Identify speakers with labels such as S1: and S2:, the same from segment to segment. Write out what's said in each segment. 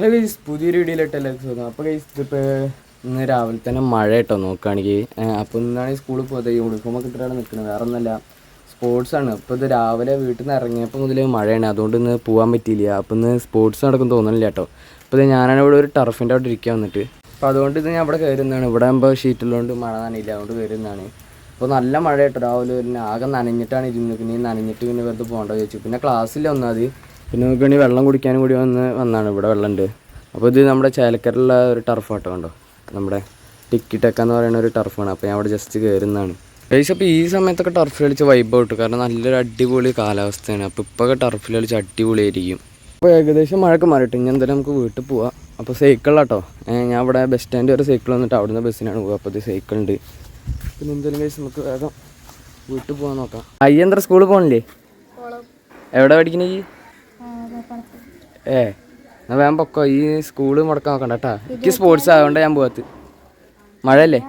S1: Hello guys പുതിയൊരു വീഡിയോയിലിട്ട് എല്ലാവർക്കും സുഖം അപ്പോൾ ഗൈസ് ഇതിപ്പോൾ ഇന്ന് രാവിലെ തന്നെ മഴ കേട്ടോ നോക്കുകയാണെങ്കിൽ. അപ്പോൾ ഇന്നാണ് സ്കൂളിൽ പോയത്. യൂണിഫോം ഒക്കെ ഇട്ടിട്ടാണ് നിൽക്കുന്നത്. വേറെ ഒന്നല്ല സ്പോർട്സ് ആണ്. അപ്പോൾ ഇത് രാവിലെ വീട്ടിൽ നിന്ന് ഇറങ്ങിയപ്പോൾ മുതൽ മഴയാണ്. അതുകൊണ്ട് ഇന്ന് പോകാൻ പറ്റിയില്ല. അപ്പോൾ ഇന്ന് സ്പോർട്സ് നടക്കും തോന്നുന്നില്ല കേട്ടോ. അപ്പോൾ ഇത് ഞാനാണ് ഇവിടെ ഒരു ടർഫിന്റെ അവിടെ ഇരിക്കാൻ വന്നിട്ട്. അപ്പോൾ അതുകൊണ്ട് ഇത് ഞാൻ ഇവിടെ കയറുന്നതാണ്. ഇവിടെ ആകുമ്പോൾ ഷീറ്റുള്ളതുകൊണ്ട് മഴ നനയില്ല. അതുകൊണ്ട് കയറുന്നതാണ്. അപ്പോൾ നല്ല മഴ കേട്ടോ. രാവിലെ ആകെ നനഞ്ഞിട്ടാണ് ഇരുന്നത്. പിന്നെ നനഞ്ഞിട്ട് പിന്നെ വെറുതെ പോകേണ്ടത് ചോദിച്ചു പിന്നെ ക്ലാസ്സിൽ ഒന്നാമത്. പിന്നെ നമുക്ക് വേണ്ടി വെള്ളം കുടിക്കാനും കൂടി വന്ന് വന്നാണ് ഇവിടെ വെള്ളമുണ്ട് അപ്പോൾ ഇത് നമ്മുടെ ചേലക്കരയുള്ള ഒരു ടർഫ് ആട്ടോ കണ്ടോ? നമ്മുടെ ടിക്കി ടെക്ക എന്ന് പറയുന്ന ഒരു ടർഫാണ് അപ്പോൾ ഞാൻ അവിടെ ജസ്റ്റ് കയറുന്നതാണ് ഗൈസ് അപ്പോൾ ഈ സമയത്തൊക്കെ ടർഫ് കളിച്ച് വൈബ് കിട്ടും കാരണം നല്ലൊരു അടിപൊളി കാലാവസ്ഥയാണ്. അപ്പോൾ ഇപ്പോൾ ടർഫിൽ കളിച്ച് അടിപൊളിയായിരിക്കും. അപ്പോൾ ഏകദേശം മഴക്ക് മാറിയിട്ട് ഇനി എന്തായാലും നമുക്ക് വീട്ടിൽ പോവാം. അപ്പോൾ സൈക്കിളാട്ടോ ഞാൻ ഇവിടെ ബസ് സ്റ്റാൻഡ് വരെ സൈക്കിൾ വന്നിട്ട് അവിടുന്ന് ബസ്സിനാണ് പോകുക അപ്പോൾ ഇത് സൈക്കിൾ ഉണ്ട്. പിന്നെ എന്തായാലും കഴിച്ച് നമുക്ക് വേഗം വീട്ടിൽ പോകാൻ നോക്കാം. അയ്യന്ത്ര സ്കൂളിൽ പോകണില്ലേ എവിടെ പഠിക്കണേ ഈ? ഏ എന്നാ വേഗം പൊക്കോ. ഈ സ്കൂൾ മുടക്കാൻ നോക്കണ്ട കേട്ടാ എനിക്ക് സ്പോർട്സ് ആയതുകൊണ്ട് ഞാൻ പോകത്ത് മഴയല്ലേ?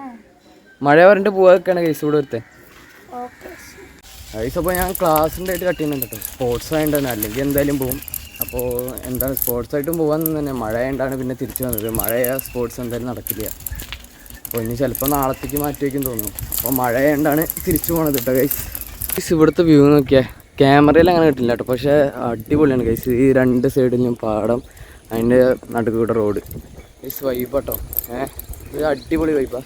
S1: മഴ പറഞ്ഞിട്ട് പോവാ പോവാക്കാണ് കേസ് ഇവിടെ ഒരുത്തെ ഗൈസ് അപ്പോൾ ഞാൻ ക്ലാസ്സിന്റെ ആയിട്ട് കട്ട് ചെയ്യുന്നുണ്ട് കേട്ടോ സ്പോർട്സ് ആയതുകൊണ്ട് അല്ലെങ്കിൽ എന്തായാലും പോകും അപ്പോൾ എന്താണ് സ്പോർട്സ് ആയിട്ടും പോകാൻ തന്നെ. മഴ ആയതുകൊണ്ടാണ് പിന്നെ തിരിച്ചു വന്നത്. മഴയാ സ്പോർട്സ് എന്തായാലും നടക്കില്ല. അപ്പോൾ ഇനി ചിലപ്പോൾ നാളത്തേക്ക് മാറ്റി വയ്ക്കും തോന്നുന്നു. അപ്പോൾ മഴ ആയതുകൊണ്ടാണ് തിരിച്ചു പോണത് കേട്ടോ ഗൈസ് ഇവിടുത്തെ വ്യൂ നോക്കിയാൽ ക്യാമറയിൽ അങ്ങനെ കിട്ടില്ല കേട്ടോ. പക്ഷേ അടിപൊളിയാണ് ഗൈസ് ഈ രണ്ട് സൈഡിലും പാടം അതിന്റെ നടുക്ക് കൂടെ റോഡ് ഗൈസ് വൈബ് കേട്ടോ ഏഹ് ഇത് അടിപൊളി വൈബാ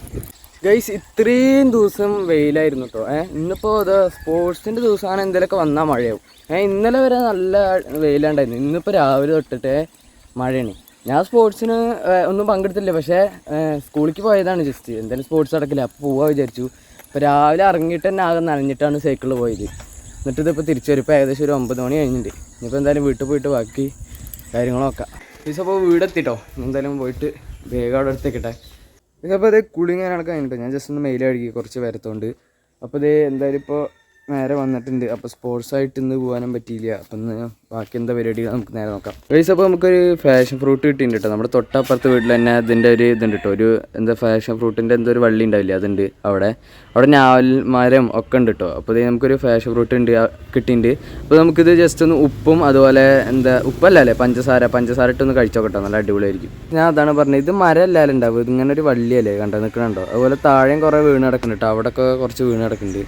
S1: ഗൈസ് ഇത്രയും ദിവസം വെയിലായിരുന്നു കേട്ടോ ഏഹ് ഇന്നിപ്പോൾ ഇത് സ്പോർട്സിന്റെ ദിവസമാണ് എന്തെങ്കിലുമൊക്കെ വന്നാൽ മഴയാവും. ഏഹ് ഇന്നലെ വരെ നല്ല വെയിലുണ്ടായിരുന്നു. ഇന്നിപ്പോൾ രാവിലെ തൊട്ടിട്ട് മഴയാണ്. ഞാൻ സ്പോർട്സിന് ഒന്നും പങ്കെടുത്തില്ല. പക്ഷേ സ്കൂളിലേക്ക് പോയതാണ് ജസ്റ്റ് എന്തായാലും സ്പോർട്സ് നടക്കില്ല. അപ്പോൾ പോവാ വിചാരിച്ചു. ഇപ്പോൾ രാവിലെ ഇറങ്ങിയിട്ട് തന്നെ ആകെ നനഞ്ഞിട്ടാണ് സൈക്കിളിൽ പോയത്. എന്നിട്ട് ഇതിപ്പോൾ തിരിച്ചു ഏകദേശം ഒരു ഒമ്പത് മണി കഴിഞ്ഞിട്ടുണ്ട് ഇനിയിപ്പോൾ എന്തായാലും വീട്ടിൽ പോയിട്ട് ബാക്കി ദിവസം അപ്പോൾ വീടെത്തിട്ടോ. എന്തായാലും പോയിട്ട് വേഗം അവിടെ എടുത്തേക്കട്ടെ ഇതിപ്പോൾ അത് കുളിങ്ങനെ കണക്ക് കഴിഞ്ഞിട്ടോ ഞാൻ ജസ്റ്റ് ഒന്ന് മെയിൽ കഴുകി കുറച്ച് വരത്തോണ്ട്. അപ്പോൾ ഇത് എന്തായാലും ഇപ്പോൾ നേരെ വന്നിട്ടുണ്ട്. അപ്പോൾ സ്പോർട്സ് ആയിട്ട് ഇന്ന് പോകാനും പറ്റിയില്ല. അപ്പം ഇന്ന് ബാക്കി എന്താ പരിപാടി നമുക്ക് നേരെ നോക്കാം. ഗൈസ് അപ്പോൾ നമുക്കൊരു ഫാഷൻ ഫ്രൂട്ട് കിട്ടിയിട്ടുണ്ട് കേട്ടോ നമ്മുടെ തൊട്ടപ്പുറത്ത് വീട്ടിൽ തന്നെ അതിന്റെ ഒരു ഇതുണ്ട് കേട്ടോ ഒരു എന്താ ഫാഷൻ ഫ്രൂട്ടിന്റെ എന്തോ ഒരു വള്ളി ഉണ്ടാവില്ല? അതുണ്ട് അവിടെ. അവിടെ ഞാവൽ മരം ഒക്കെ ഉണ്ട് കേട്ടോ അപ്പോൾ ഇത് നമുക്കൊരു ഫാഷൻ ഫ്രൂട്ട് ഉണ്ട് കിട്ടിയിട്ടുണ്ട് അപ്പോൾ നമുക്കിത് ജസ്റ്റ് ഒന്ന് ഉപ്പും അതുപോലെ എന്താ ഉപ്പല്ല അല്ലേ? പഞ്ചസാര പഞ്ചസാര ഇട്ടൊന്ന് കഴിച്ചോക്കട്ടോ നല്ല അടിപൊളിയായിരിക്കും. ഞാൻ അതാണ് പറഞ്ഞത് ഇത് മരമല്ല ഉണ്ടാവും ഇങ്ങനെ ഒരു വള്ളിയല്ലേ കണ്ടോ നിൽക്കണുണ്ടോ അതുപോലെ താഴെയും കുറേ വീണ് കിടക്കുന്നുണ്ട് കേട്ടോ അവിടെയൊക്കെ കുറച്ച് വീണ് കിടക്കുന്നുണ്ട്.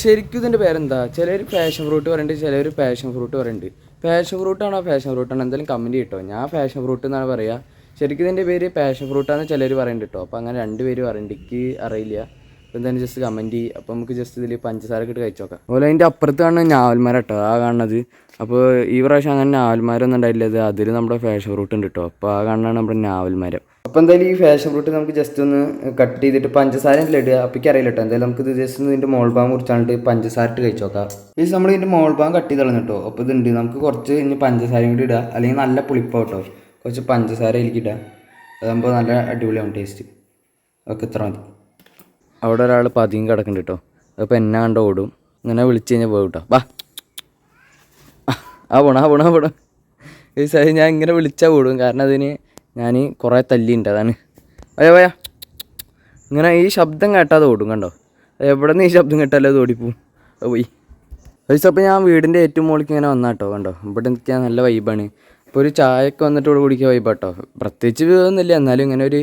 S1: ശരിക്കും ഇതിന്റെ പേരെന്താ? ചിലർ പാഷൻ ഫ്രൂട്ട് പറയുന്നുണ്ട് ചിലർ പാഷൻ ഫ്രൂട്ട് പറയുന്നുണ്ട് പാഷൻ ഫ്രൂട്ടാണോ പാഷൻ ഫ്രൂട്ടാണോ എന്തായാലും കമന്റ് കിട്ടോ ഞാൻ പാഷൻ ഫ്രൂട്ട് എന്നാണ് പറയുക ശരിക്കും ഇതിന്റെ പേര് പാഷൻ ഫ്രൂട്ടാന്ന് ചിലർ പറയുന്നുണ്ട് കേട്ടോ അപ്പോൾ അങ്ങനെ രണ്ട് പേര് പറയുന്നുണ്ട് എനിക്ക് അറിയില്ല. എന്തായാലും ജസ്റ്റ് കമന്റ് ചെയ്യും. അപ്പോൾ നമുക്ക് ജസ്റ്റ് ഇതിൽ പഞ്ചസാര ഇട്ട് കഴിച്ചു നോക്കാം. അതുപോലെ അതിന്റെ അപ്പുറത്ത് കാണുന്ന ഞാവൽമാര കേട്ടോ ആ കാണുന്നത്. അപ്പോൾ ഈ പ്രാവശ്യം അങ്ങനെ ഞാവൽമാരൊന്നും ഉണ്ടായില്ല. അതിൽ നമ്മുടെ ഫാഷൻ ഫ്രൂട്ട് ഉണ്ട് കേട്ടോ അപ്പോൾ ആ കാണുന്നതാണ് നമ്മുടെ ഞാവൽമരം. അപ്പോൾ എന്തായാലും ഈ ഫാഷൻ ഫ്രൂട്ട് നമുക്ക് ജസ്റ്റ് ഒന്ന് കട്ട് ചെയ്തിട്ട് പഞ്ചസാര ഇടുക. അപ്പിക്ക് അറിയില്ല കേട്ടോ എന്തായാലും നമുക്ക് ഇത് ജസ്റ്റ് ഒന്ന് ഇതിന്റെ മോൾ ഭാഗം കുറിച്ചാണ്ട് പഞ്ചസാര ഇട്ട് കഴിച്ചു നോക്കാം. ഈ നമ്മൾ ഇതിന്റെ മോൾ ഭാഗം കട്ട് ചെയ്ത് കളഞ്ഞു കേട്ടോ അപ്പോൾ ഇതുണ്ട് നമുക്ക് കുറച്ച് ഇനി പഞ്ചസാരയും കൂടി ഇടുക അല്ലെങ്കിൽ നല്ല പുളിപ്പാവും കേട്ടോ കുറച്ച് പഞ്ചസാര എനിക്ക് ഇടുക അതാകുമ്പോൾ നല്ല അടിപൊളിയാവും ടേസ്റ്റ് ഒക്കെ ഇത്ര മതി. അവിടെ ഒരാൾ പതിയും കിടക്കുന്നുണ്ട് കേട്ടോ അപ്പോൾ എന്നെ കണ്ടോ ഓടും. ഇങ്ങനെ വിളിച്ച് കഴിഞ്ഞാൽ പോകും കേട്ടോ വാ. ആ പോണം ആ പോണം ആ പോണം. ഈ സൈഡ് ഞാൻ ഇങ്ങനെ വിളിച്ചാൽ ഓടും. കാരണം അതിന് ഞാൻ കുറേ തല്ലിയുണ്ട് അതാണ്. അയ്യോ പോയാ ഇങ്ങനെ ഈ ശബ്ദം കേട്ടാതെ ഓടും കണ്ടോ? എവിടെ നിന്ന് ഈ ശബ്ദം കേട്ടാലോ അത് ഓടിപ്പോവും. പോയി. അപ്പോൾ ഞാൻ വീടിന്റെ ഏറ്റവും മുകളിലേക്ക് ഇങ്ങനെ വന്നാട്ടോ കണ്ടോ? ഇവിടെ നിൽക്കാൻ നല്ല വൈബാണ്. ഇപ്പോൾ ഒരു ചായയൊക്കെ വന്നിട്ട് ഇവിടെ കുടിക്കുക വൈബാട്ടോ പ്രത്യേകിച്ച് ഒന്നുമില്ല എന്നാലും ഇങ്ങനെ ഒരു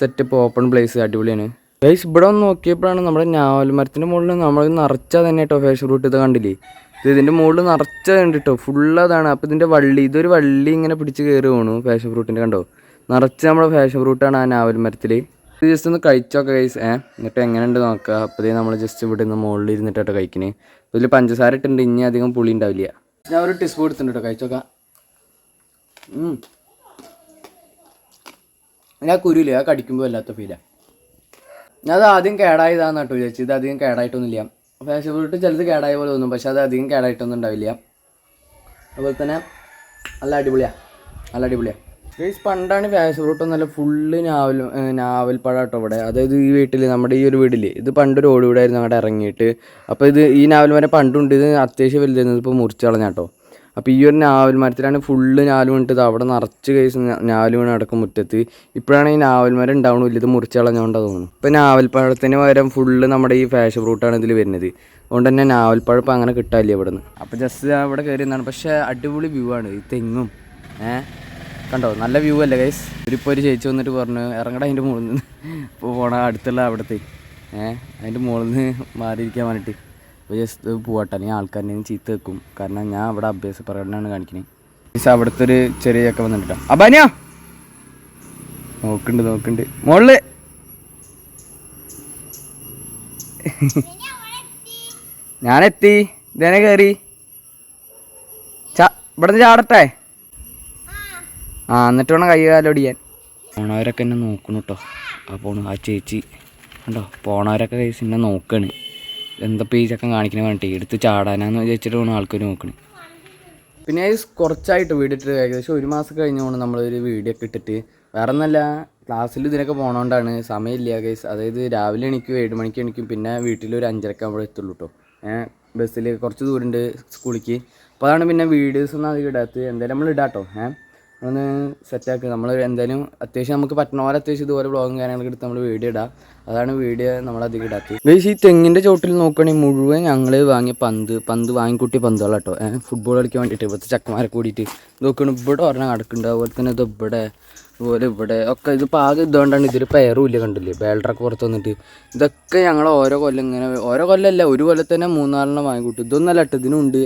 S1: സെറ്റപ്പ് ഓപ്പൺ പ്ലേസ് അടിപൊളിയാണ്. ഗൈസ് ഇവിടെ ഒന്ന് നോക്കിയപ്പോഴാണ് നമ്മുടെ ഞാവൽ മരത്തിന്റെ മുകളിൽ നമ്മൾ നിറച്ചാൽ തന്നെ കേട്ടോ ഫേസ് റൂട്ട് ഇത് കണ്ടില്ലേ? ഇത് ഇതിന്റെ മുകളിൽ നിറച്ചത് കണ്ടിട്ടോ ഫുള്ള് അതാണ്. അപ്പോൾ ഇതിന്റെ വള്ളി ഇതൊരു വള്ളി ഇങ്ങനെ പിടിച്ച് കയറി പോണു ഫാഷൻ ഫ്രൂട്ടിന്റെ കണ്ടോ? നിറച്ച് നമ്മുടെ ഫാഷൻ ഫ്രൂട്ടാണ് ആ നാവൽ മരത്തിൽ ജസ്റ്റ് ഒന്ന് കഴിച്ചൊക്കെ കഴിച്ച് ഏഹ് എന്നിട്ട് എങ്ങനെയുണ്ട് നോക്കുക അപ്പോഴേ നമ്മൾ ജസ്റ്റ് ഇവിടെ നിന്ന് മുകളിൽ ഇരുന്നിട്ടോ കഴിക്കണേ. ഇതിൽ പഞ്ചസാര ഇട്ടുണ്ട് ഇനി അധികം പുളി ഉണ്ടാവില്ല. ഞാൻ ഒരു ടിസ്പൂ എടുത്തിട്ടുണ്ട് കേട്ടോ കഴിച്ചോക്കാം. ഞാൻ കുരുവില്ല ആ കടിക്കുമ്പോൾ വല്ലാത്ത ഫീലാണ് ഞാൻ അത് ആദ്യം കേടായതാന്ന് കേട്ടോ വിചാരിച്ചു ഇത് അധികം കേടായിട്ടൊന്നുമില്ല. ഫാഷൻ ഫ്രൂട്ട് ചിലത് കേടായ പോലെ തോന്നും പക്ഷെ അത് അധികം കേടായിട്ടൊന്നും ഉണ്ടാവില്ല. അതുപോലെ തന്നെ നല്ല അടിപൊളിയാണ് നല്ല അടിപൊളിയാണ് ഗൈസ് പണ്ടാണ് ഫാഷൻ ഫ്രൂട്ട് നല്ല ഫുള്ള് നാവൽ നാവൽ പഴാട്ടോ ഇവിടെ. അതായത് ഈ വീട്ടിൽ നമ്മുടെ ഈ ഒരു വീട്ടിൽ ഇത് പണ്ടൊരു ഓടി വീടായിരുന്നു അങ്ങോട്ട് ഇറങ്ങിയിട്ട്. അപ്പോൾ ഇത് ഈ നാവൽ മരം പണ്ടുണ്ട് ഇത് അത്യാവശ്യം വലുതായിരുന്നു ഇപ്പോൾ മുറിച്ച് കളഞ്ഞാട്ടോ. അപ്പോൾ ഈ ഒരു നാവൽ മരത്തിലാണ് ഫുള്ള് നാല് വീണിട്ടത് അവിടെ നിറച്ച് കേസ് നാല് വീണ് അടക്കം മുറ്റത്ത്. ഇപ്പോഴാണ് ഈ നാവൽ മരം ഉണ്ടാവണില്ല ഇത് മുറിച്ച് കളഞ്ഞുകൊണ്ടാണ് തോന്നുന്നു. ഇപ്പോൾ നാവൽപ്പഴത്തിന് പകരം ഫുള്ള് നമ്മുടെ ഈ ഫാഷൻ ഫ്രൂട്ടാണ് ഇതിൽ വരുന്നത്. അതുകൊണ്ട് തന്നെ നാവൽപ്പഴം ഇപ്പൊ അങ്ങനെ കിട്ടാനില്ല ഇവിടെ നിന്ന് അപ്പോൾ ജസ്റ്റ് അവിടെ കയറി എന്നാണ് പക്ഷേ അടിപൊളി വ്യൂ ആണ് ഈ തെങ്ങും ഏഹ് കണ്ടോ നല്ല വ്യൂ അല്ലേ ഗൈസ് ഒരിപ്പോൾ ഒരു ചേച്ചി വന്നിട്ട് പറഞ്ഞു ഇറങ്ങട അതിന്റെ മുകളിൽ നിന്ന്. ഇപ്പോൾ പോണ അടുത്തുള്ള അവിടുത്തെ. ഏഹ് അതിന്റെ മുകളിൽ നിന്ന് മാറിയിരിക്കാൻ വേണ്ടിയിട്ട് അപ്പോൾ ജസ്റ്റ് പോവാട്ടെ അല്ലെങ്കിൽ ആൾക്കാരെ ചീത്ത വെക്കും. കാരണം ഞാൻ അവിടെ അഭ്യാസ പ്രകടനമാണ് കാണിക്കുന്നത് ഗൈസ് അവിടുത്തെ ഒരു ചെറിയ ചക്ക വന്നിട്ടോ അബാനിയാ? നോക്കുന്നുണ്ട് നോക്കുന്നുണ്ട്. മുകളിൽ ഞാനെത്തി. ഇതേനെ കയറി ചാ ഇവിടുന്ന് ചാടട്ടെ. ആ എന്നിട്ട് വേണം കൈ കാലൊടിയാൻ പോണവരൊക്കെ എന്നെ നോക്കണം കേട്ടോ ആ പോണു. ആ ചേച്ചി. കണ്ടോ? പോണവരൊക്കെ കൈസ് എന്നെ നോക്കണ്. എന്താ ഈ ചക്കൻ കാണിക്കണ വേണ്ടി എടുത്ത് ചാടാനാന്ന് വിചാരിച്ചിട്ട് വേണം ആൾക്കാർ നോക്കണ്. പിന്നെ അത് കുറച്ചായിട്ട് വീടിട്ട് ഏകദേശം ഒരു മാസം കഴിഞ്ഞുകൊണ്ട് നമ്മളൊരു വീഡിയോ ഒക്കെ ഇട്ടിട്ട്. വേറെ ഒന്നല്ല ക്ലാസ്സിൽ ഇതിനൊക്കെ പോണോണ്ടാണ് സമയമില്ല ഗൈസ് അതായത് രാവിലെ എണിക്കും ഏഴ് മണിക്ക് എണിക്കും പിന്നെ വീട്ടിൽ ഒരു അഞ്ചരക്ക് അവിടെ എത്തുള്ളൂ കേട്ടോ ഏഹ് ബസ്സിൽ കുറച്ച് ദൂരമുണ്ട് സ്കൂളിലേക്ക് അപ്പോൾ അതാണ് പിന്നെ വീഡിയോസ് ഒന്നും അധികം ഇടാത്തത്. എന്തായാലും നമ്മൾ ഇടാം കേട്ടോ ഏഹ് ഒന്ന് സെറ്റാക്കി നമ്മൾ എന്തായാലും അത്യാവശ്യം നമുക്ക് പറ്റണ പോലെ അത്യാവശ്യം ഇതുപോലെ ബ്ലോഗും കാര്യങ്ങളൊക്കെ എടുത്ത് നമ്മൾ വീഡിയോ ഇടാം. അതാണ് വീഡിയോ നമ്മൾ അധികം ഇടാത്തത്. ഗൈസ് ഈ തെങ്ങിന്റെ ചോട്ടിൽ നോക്കുകയാണെങ്കിൽ മുഴുവൻ ഞങ്ങൾ വാങ്ങിയ പന്ത് പന്ത് വാങ്ങിക്കൂട്ടിയ പന്തുകളാണ് കേട്ടോ ഫുട്ബോൾ കളിക്കാൻ വേണ്ടിയിട്ട് ഇവിടുത്തെ ചക്കന്മാരെ കൂടിയിട്ട്. നോക്കണം ഇവിടെ ഒരെണ്ണം കിടക്കുന്നുണ്ട് അതുപോലെ തന്നെ ഇത് ഇവിടെ അതുപോലെ ഇവിടെ ഒക്കെ ഇതിപ്പോൾ ആകെ ഇതുകൊണ്ടാണ് ഇതൊരു പേറും ഇല്ല കണ്ടില്ലേ? ബേൾഡറൊക്കെ പുറത്ത് വന്നിട്ട്. ഇതൊക്കെ ഞങ്ങൾ ഓരോ കൊല്ലം ഇങ്ങനെ ഓരോ കൊല്ലമല്ല ഒരു കൊല്ലം തന്നെ മൂന്നാലെണ്ണം വാങ്ങിക്കൂട്ടും. ഇതൊന്നല്ല കേട്ടോ ഇതിനുണ്ട്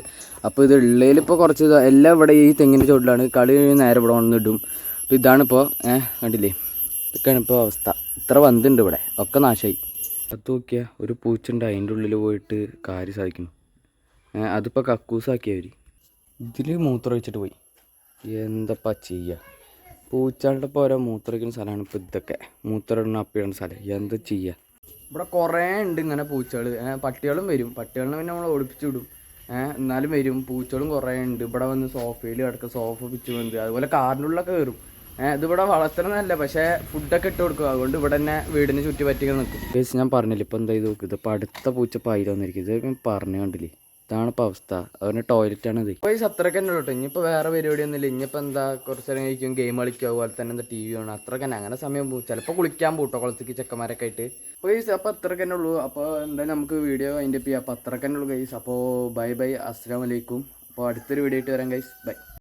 S1: അപ്പോൾ ഇത് ഉള്ളതിൽ ഇപ്പോൾ കുറച്ച് ഇത് എല്ലാം ഇവിടെ ഈ തെങ്ങിന്റെ ചുവട്ടിലാണ്. കളി നേരെ ഇവിടെ വന്നിടും അപ്പോൾ ഇതാണിപ്പോൾ ഏഹ് കണ്ടില്ലേ? ഇതൊക്കെയാണ് ഇപ്പോൾ അവസ്ഥ. ഇത്ര വന്നിട്ടുണ്ട് ഇവിടെ. ഒക്കെ നാശമായി അത് നോക്കിയാൽ ഒരു പൂച്ചുണ്ട് അതിന്റെ ഉള്ളിൽ പോയിട്ട് കാര്യം സാധിക്കുന്നു. അതിപ്പോൾ കക്കൂസാക്കിയവർ ഇതിൽ മൂത്രം വെച്ചിട്ട് പോയി. എന്താപ്പാ ചെയ്യുക പൂച്ചാളുടെ ഇപ്പോൾ ഓരോ മൂത്രയ്ക്കുന്ന സ്ഥലമാണ് ഇപ്പോൾ ഇതൊക്കെ. മൂത്രം അപ്പിടുന്ന സ്ഥലം. എന്താ ചെയ്യുക ഇവിടെ കുറേ ഉണ്ട് ഇങ്ങനെ പൂച്ചകൾ പട്ടികളും വരും. പട്ടികളിനെ പിന്നെ നമ്മൾ ഓടിപ്പിച്ചു വിടും. എന്നാലും വരും. പൂച്ചകളും കുറേ ഉണ്ട്. ഇവിടെ വന്ന് സോഫയിൽ കിടക്കുക സോഫ പിച്ച് വന്ന് അതുപോലെ കാറിന്റെ ഉള്ളിലൊക്കെ കയറും ഇതിവിടെ വളർത്തണമെന്നല്ല പക്ഷേ ഫുഡൊക്കെ ഇട്ട് കൊടുക്കും. അതുകൊണ്ട് ഇവിടെ തന്നെ വീടിന് ചുറ്റി പറ്റിക്കാൻ നിൽക്കും. ഞാൻ പറഞ്ഞില്ല ഇപ്പം എന്താ ഇത് നോക്കുക ഇതിപ്പോൾ അടുത്ത പൂച്ച പായിൽ വന്നിരിക്കും ഇത് പറഞ്ഞു കണ്ടില്ലേ? ഇതാണ് ഇപ്പോൾ അവസ്ഥ അവന് ടോയ്ലറ്റാണ് ഇത് അത്രയ്ക്ക് തന്നെ കേട്ടോ ഇനിയിപ്പോൾ വേറെ പരിപാടിയൊന്നും ഇല്ല ഇനിയിപ്പോൾ എന്താ കുറച്ച് നേരം കഴിക്കും. ഗെയിം കളിക്കുക അതുപോലെ തന്നെ എന്താ ടി വി കാണും. അത്രയ്ക്ക് തന്നെ. അങ്ങനെ സമയം പോകും. ചിലപ്പോൾ കുളിക്കാൻ പോട്ടോ കുളത്തേക്ക് ചെക്കന്മാരൊക്കെ ആയിട്ട്. ഗൈസ് അപ്പോൾ അത്രയ്ക്ക് തന്നെ ഉള്ളൂ. അപ്പോൾ എന്തായാലും നമുക്ക് വീഡിയോ അതിന്റെ അപ്പോൾ അത്രയ്ക്ക് തന്നെ ഉള്ളൂ ഗൈസ് അപ്പോൾ ബൈ ബൈ അസ്സാം വലൈക്കും അപ്പോൾ അടുത്തൊരു വീഡിയോ ആയിട്ട് വരാം ഗൈസ് ബൈ